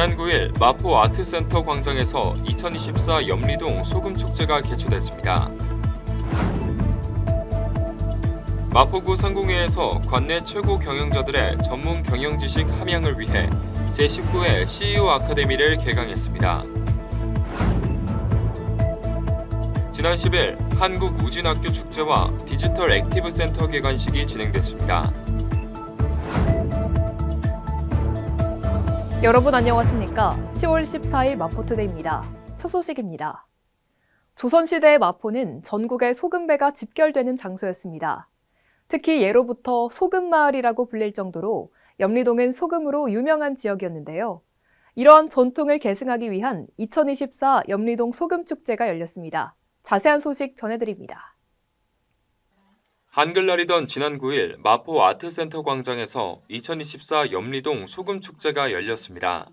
지난 9일 마포 아트센터 광장에서 2024 염리동 소금축제가 개최됐습니다. 마포구 상공회에서 관내 최고 경영자들의 전문 경영 지식 함양을 위해 제19회 CEO 아카데미를 개강했습니다. 지난 10일 한국우진학교 축제와 디지털 액티브 센터 개관식이 진행됐습니다. 여러분 안녕하십니까? 10월 14일 마포투데이입니다. 첫 소식입니다. 조선시대의 마포는 전국의 소금배가 집결되는 장소였습니다. 특히 예로부터 소금마을이라고 불릴 정도로 염리동은 소금으로 유명한 지역이었는데요. 이러한 전통을 계승하기 위한 2024 염리동 소금축제가 열렸습니다. 자세한 소식 전해드립니다. 한글날이던 지난 9일 마포 아트센터 광장에서 2024 염리동 소금축제가 열렸습니다.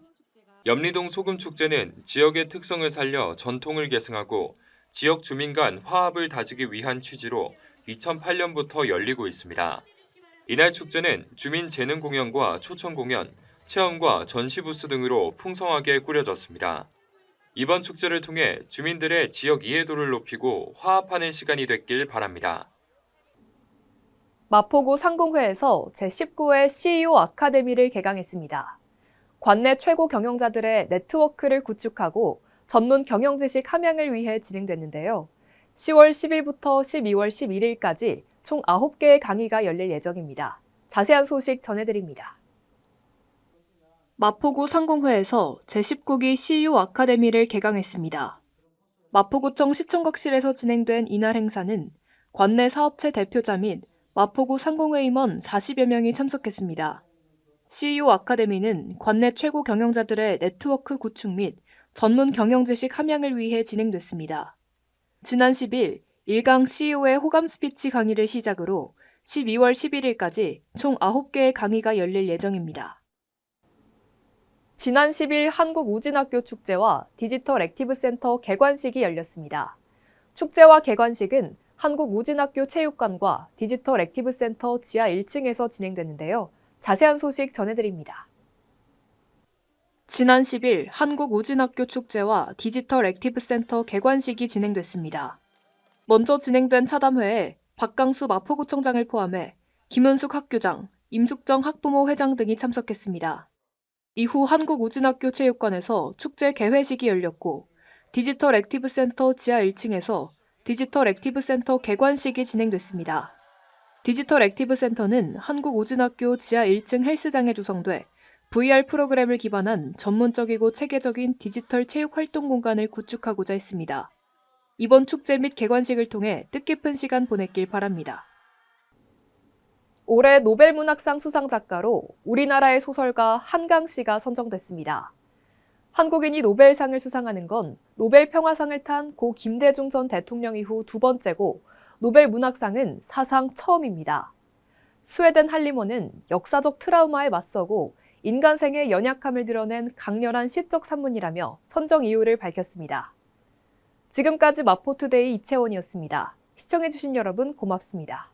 염리동 소금축제는 지역의 특성을 살려 전통을 계승하고 지역 주민 간 화합을 다지기 위한 취지로 2008년부터 열리고 있습니다. 이날 축제는 주민 재능 공연과 초청 공연, 체험과 전시 부스 등으로 풍성하게 꾸려졌습니다. 이번 축제를 통해 주민들의 지역 이해도를 높이고 화합하는 시간이 됐길 바랍니다. 마포구 상공회에서 제19회 CEO 아카데미를 개강했습니다. 관내 최고 경영자들의 네트워크를 구축하고 전문 경영 지식 함양을 위해 진행됐는데요. 10월 10일부터 12월 11일까지 총 9개의 강의가 열릴 예정입니다. 자세한 소식 전해드립니다. 마포구 상공회에서 제19기 CEO 아카데미를 개강했습니다. 마포구청 시청각실에서 진행된 이날 행사는 관내 사업체 대표자 및 마포구 상공회 임원 40여 명이 참석했습니다. CEO 아카데미는 관내 최고 경영자들의 네트워크 구축 및 전문 경영 지식 함양을 위해 진행됐습니다. 지난 10일 1강 CEO의 호감 스피치 강의를 시작으로 12월 11일까지 총 9개의 강의가 열릴 예정입니다. 지난 10일 한국우진학교 축제와 디지털 액티브 센터 개관식이 열렸습니다. 축제와 개관식은 한국우진학교 체육관과 디지털 액티브 센터 지하 1층에서 진행됐는데요. 자세한 소식 전해드립니다. 지난 10일 한국우진학교 축제와 디지털 액티브 센터 개관식이 진행됐습니다. 먼저 진행된 차담회에 박강수 마포구청장을 포함해 김은숙 학교장, 임숙정 학부모 회장 등이 참석했습니다. 이후 한국우진학교 체육관에서 축제 개회식이 열렸고 디지털 액티브 센터 지하 1층에서 디지털 액티브 센터 개관식이 진행됐습니다. 디지털 액티브 센터는 한국우진학교 지하 1층 헬스장에 조성돼 VR 프로그램을 기반한 전문적이고 체계적인 디지털 체육 활동 공간을 구축하고자 했습니다. 이번 축제 및 개관식을 통해 뜻깊은 시간 보냈길 바랍니다. 올해 노벨문학상 수상 작가로 우리나라의 소설가 한강 씨가 선정됐습니다. 한국인이 노벨상을 수상하는 건 노벨 평화상을 탄 고 김대중 전 대통령 이후 두 번째고 노벨 문학상은 사상 처음입니다. 스웨덴 할리머는 역사적 트라우마에 맞서고 인간생의 연약함을 드러낸 강렬한 시적 산문이라며 선정 이유를 밝혔습니다. 지금까지 마포투데이 이채원이었습니다. 시청해주신 여러분 고맙습니다.